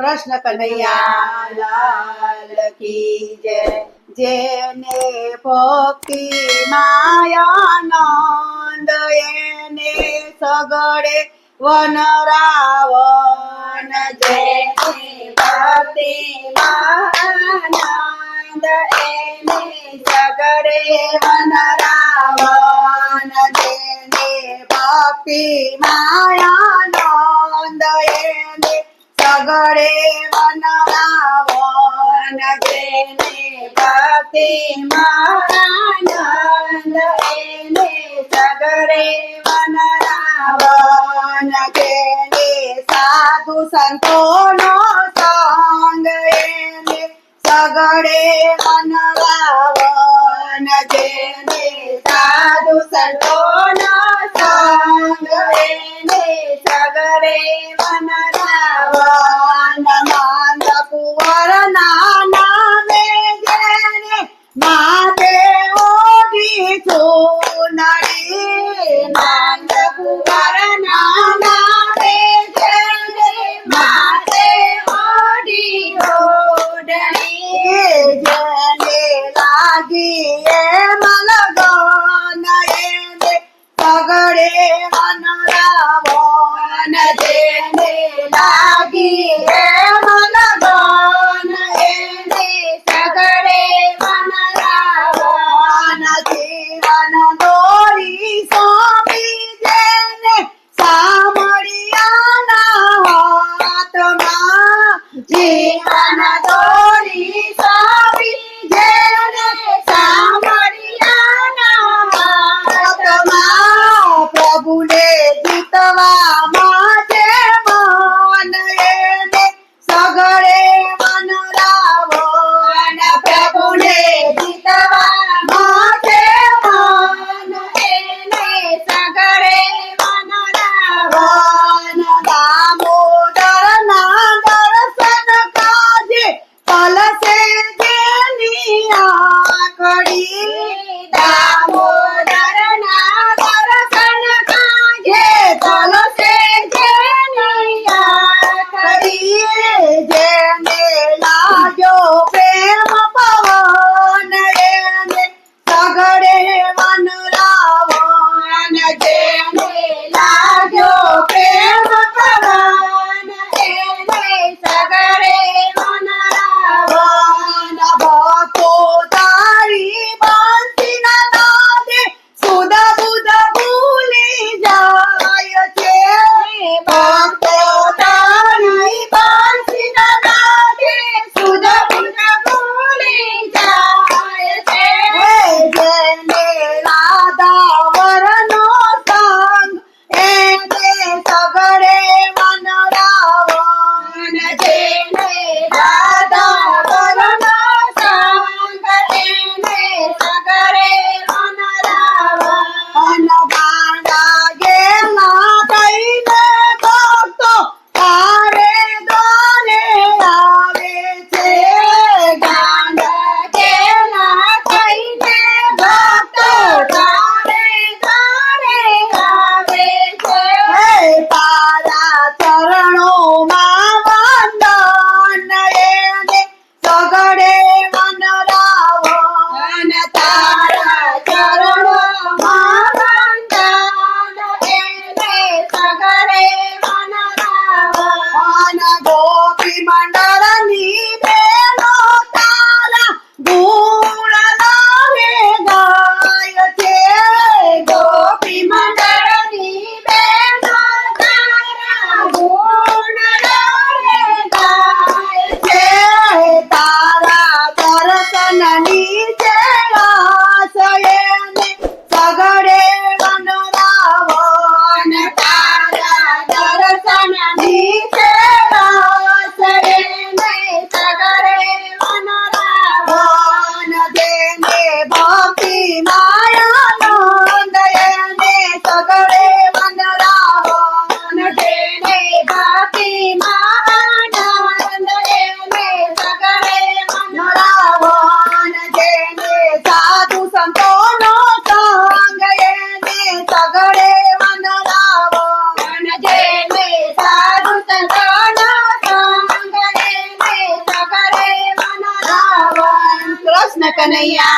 કૃષ્ણ કનૈયા કી જય. જેને ભક્તિ માયાનંદ, એને સગડે વન રાવણ. જેને ભક્તિ માયાનંદ, એને સગડે વન રાવણ. જેને ભક્તિ એને સગડે બનાવન જેને પતિ માયાનંદ એને સગરે બનાવન જેને સાધુ સંતોનો સંગ, એને સગડે બનાવન જેને સાધુ સંતોનો સંગ, એને સગરે વન લાગી એ મલગન એને સગડે મન રાવણ જેને લાગી એ મલગન એને સગડે મન રાવણ જીવન દોરી સ્વામી જેને સામળિયાના હાથમાં જીવન દોરી করি দা i nani? ஐயா